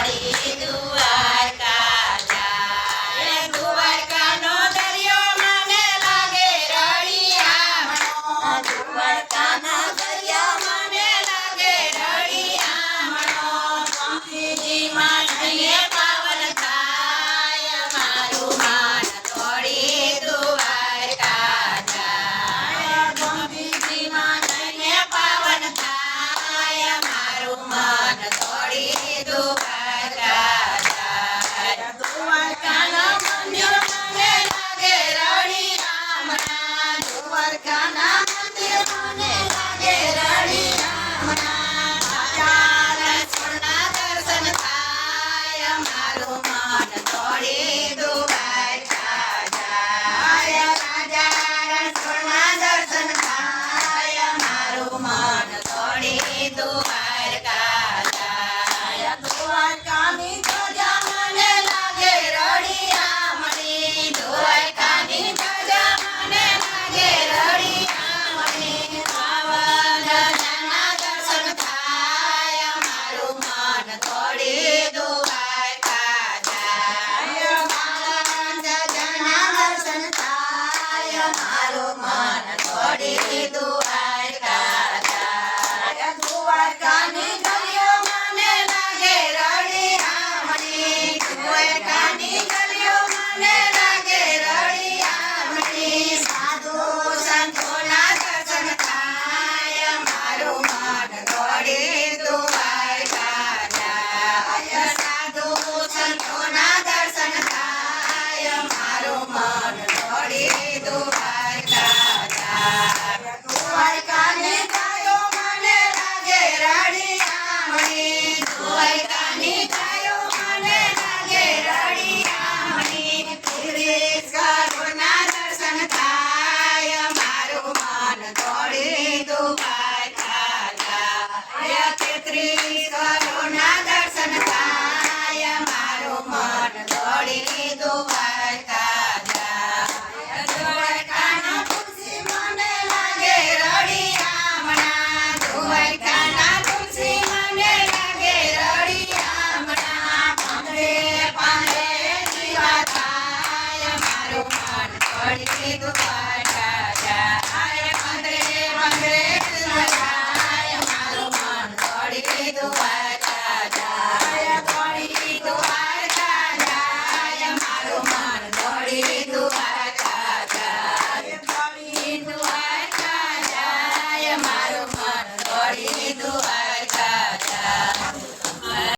Hare Krishna. Yeah. ક્ષેત્રીશ્વરોના મારું મન દોડી લાગે રડી આમણા. દ્વારકાના તુલસી મને લાગે રડી આમણા. પાંદરે પાંદરે જીવા મારું મન દોડી